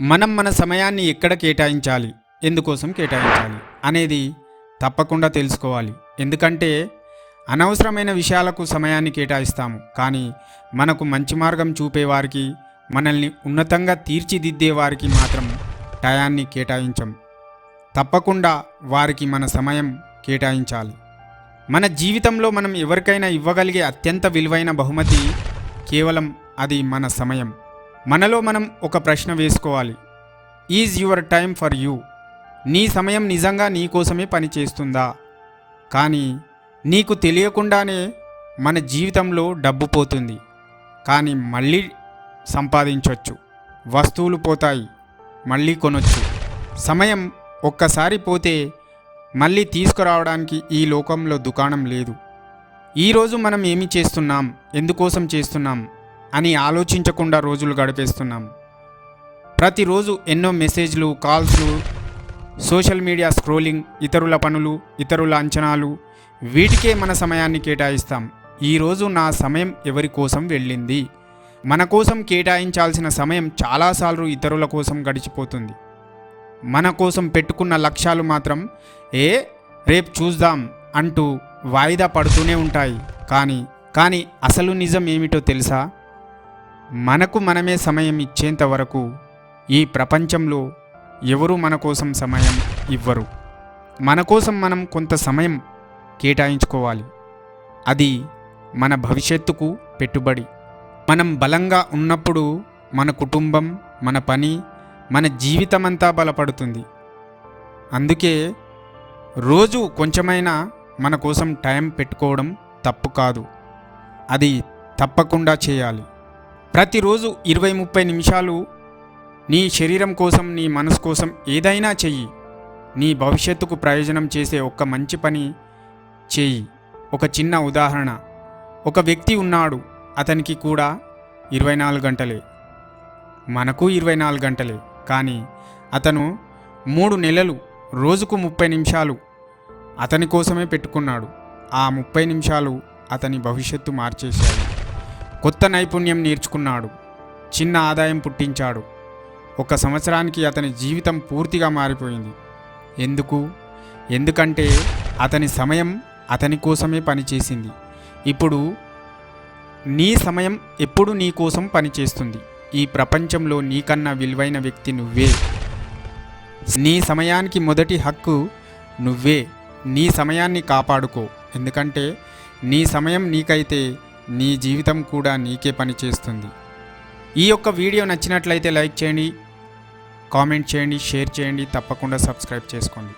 మనం మన సమయాన్ని ఎక్కడ కేటాయించాలి? ఎందుకోసం కేటాయించాలి? అనేది తప్పకుండా తెలుసుకోవాలి. ఎందుకంటే అనవసరమైన విషయాలకు సమయాన్ని కేటాయిస్తాము. కానీ మనకు మంచి మార్గం చూపేవారికి మనల్ని ఉన్నతంగా తీర్చిదిద్దే వారికి మాత్రం టయాన్ని కేటాయించం. తప్పకుండా వారికి మన సమయం కేటాయించాలి. మన జీవితంలో మనం ఎవరికైనా ఇవ్వగలిగే అత్యంత విలువైన బహుమతి కేవలం అది మన సమయం. మనలో మనం ఒక ప్రశ్న వేసుకోవాలి. Is your time for you నీ సమయం నిజంగా నీ కోసమే పనిచేస్తుందా? కానీ నీకు తెలియకుండానే మన జీవితంలో డబ్బు పోతుంది. కానీ మళ్ళీ సంపాదించవచ్చు వస్తువులు పోతాయి. మళ్ళీ కొనొచ్చు. సమయం ఒక్కసారి పోతే మళ్ళీ తీసుకురావడానికి ఈ లోకంలో దుకాణం లేదు. ఈరోజు మనం ఏమి చేస్తున్నాం? ఎందుకోసం చేస్తున్నాం? అని ఆలోచించకుండా రోజులు గడిపేస్తున్నాం. ప్రతిరోజు ఎన్నో మెసేజ్లు కాల్స్లు సోషల్ మీడియా స్క్రోలింగ్ ఇతరుల పనులు ఇతరుల అంచనాలు వీటికే మన సమయాన్ని కేటాయిస్తాం. ఈరోజు నా సమయం ఎవరి కోసం వెళ్ళింది? మన కోసం కేటాయించాల్సిన సమయం చాలాసార్లు ఇతరుల కోసం గడిచిపోతుంది. మన కోసం పెట్టుకున్న లక్ష్యాలు మాత్రం ఏ రేపు చూద్దాం అంటూ వాయిదా పడుతూనే ఉంటాయి. కానీ కానీ అసలు నిజం ఏమిటో తెలుసా? మనకు మనమే సమయం ఇచ్చేంత వరకు ఈ ప్రపంచంలో ఎవరు మన కోసం సమయం ఇవ్వరు. మన కోసం మనం కొంత సమయం కేటాయించుకోవాలి. అది మన భవిష్యత్తుకు పెట్టుబడి. మనం బలంగా ఉన్నప్పుడు మన కుటుంబం మన పని మన జీవితమంతా బలపడుతుంది. అందుకే రోజు కొంచెమైనా మన కోసం టైం పెట్టుకోవడం తప్పు కాదు. అది తప్పకుండా చేయాలి. ప్రతిరోజు ఇరవై ముప్పై నిమిషాలు నీ శరీరం కోసం నీ మనసు కోసం ఏదైనా చెయ్యి. నీ భవిష్యత్తుకు ప్రయోజనం చేసే ఒక మంచి పని చేయి ఒక చిన్న ఉదాహరణ. ఒక వ్యక్తి ఉన్నాడు అతనికి కూడా ఇరవై నాలుగు గంటలే. మనకు ఇరవై నాలుగు గంటలే. కానీ అతను మూడు నెలలు రోజుకు ముప్పై నిమిషాలు అతని కోసమే పెట్టుకున్నాడు. ఆ ముప్పై నిమిషాలు అతని భవిష్యత్తు మార్చేశాడు. కొత్త నైపుణ్యం నేర్చుకున్నాడు. చిన్న ఆదాయం పుట్టించాడు. ఒక సంవత్సరానికి అతని జీవితం పూర్తిగా మారిపోయింది. ఎందుకు? ఎందుకంటే అతని సమయం అతని కోసమే పనిచేసింది. ఇప్పుడు నీ సమయం ఎప్పుడు నీ కోసం పనిచేస్తుంది? ఈ ప్రపంచంలో నీకన్నా విలువైన వ్యక్తి నువ్వే. నీ సమయానికి మొదటి హక్కు నువ్వే. నీ సమయాన్ని కాపాడుకో. ఎందుకంటే నీ సమయం నీకైతే నీ జీవితం కూడా నీకే పనిచేస్తుంది ఈ యొక్క వీడియో నచ్చినట్లయితే లైక్ చేయండి కామెంట్ చేయండి షేర్ చేయండి తప్పకుండా సబ్స్క్రైబ్ చేసుకోండి.